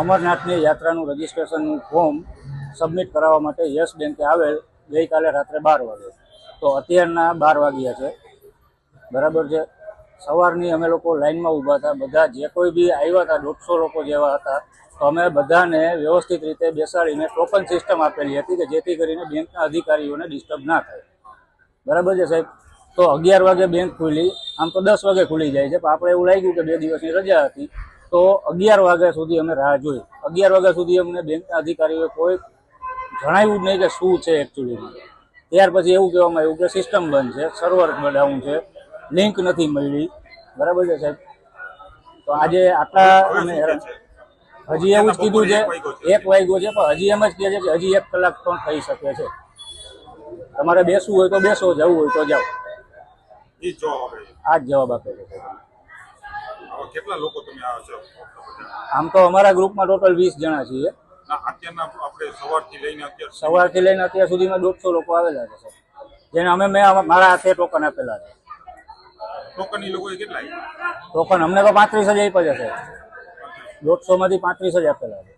અમરનાથની યાત્રાનું રજીસ્ટ્રેશનનું form submit કરાવવા માટે યસ બેંકે આવેલ ગઈકાલે રાત્રે બાર વાગે. તો અત્યારના બાર વાગ્યા છે. બરાબર છે? સવારની અમે લોકો લાઇનમાં ઊભા હતા. બધા જે કોઈ બી આવ્યા હતા, દોઢસો લોકો જેવા હતા, તો અમે બધાને વ્યવસ્થિત રીતે બેસાડીને ટોકન સિસ્ટમ આપેલી હતી કે જેથી કરીને બેંકના અધિકારીઓને ડિસ્ટર્બ ના થાય. બરાબર છે સાહેબ? તો અગિયાર વાગે બેંક ખુલી. આમ તો દસ વાગે ખુલી જાય છે, પણ આપણે એવું લાગ્યું કે બે દિવસની રજા હતી. તો અગિયાર વાગ્યા સુધી અમે રાહ જોઈ. અગિયાર વાગ્યા સુધી અમને બેંકના અધિકારીઓએ કોઈ જણાવ્યું જ નહીં કે શું છે એકચ્યુઅલીમાં ત્યાર પછી એવું કહેવામાં આવ્યું કે સિસ્ટમ બંધ છે સર્વર ડાઉન છે લિંક નથી મળી. બરાબર છે સાહેબ? તો આજે આટલા અમે હજી એવું જ કીધું છે એક વાગ્યો છે. પણ હજી એમ જ કહે છે કે હજી એક કલાક પણ થઈ શકે છે. તમારે બેસવું હોય તો બેસો જવું હોય તો જાઓ. આ જ જવાબ આપે છે કેટલા લોકો તમે આવ્યા છો? આમ તો અમારા ગ્રુપમાં ટોટલ વીસ જણા છીએ. અત્યારના આપણે સવારથી લઈને અત્યાર સવારથી લઈને અત્યાર સુધીમાં દોઢસો લોકો આવેલા છે સર. જેને અમે મેં મારા હાથે ટોકન આપેલા છે. ટોકન એ લોકોએ કેટલા ટોકન અમને તો પાંત્રીસ જ આપ્યા છે દોઢસો માંથી પાંત્રીસ જ આપેલા છે.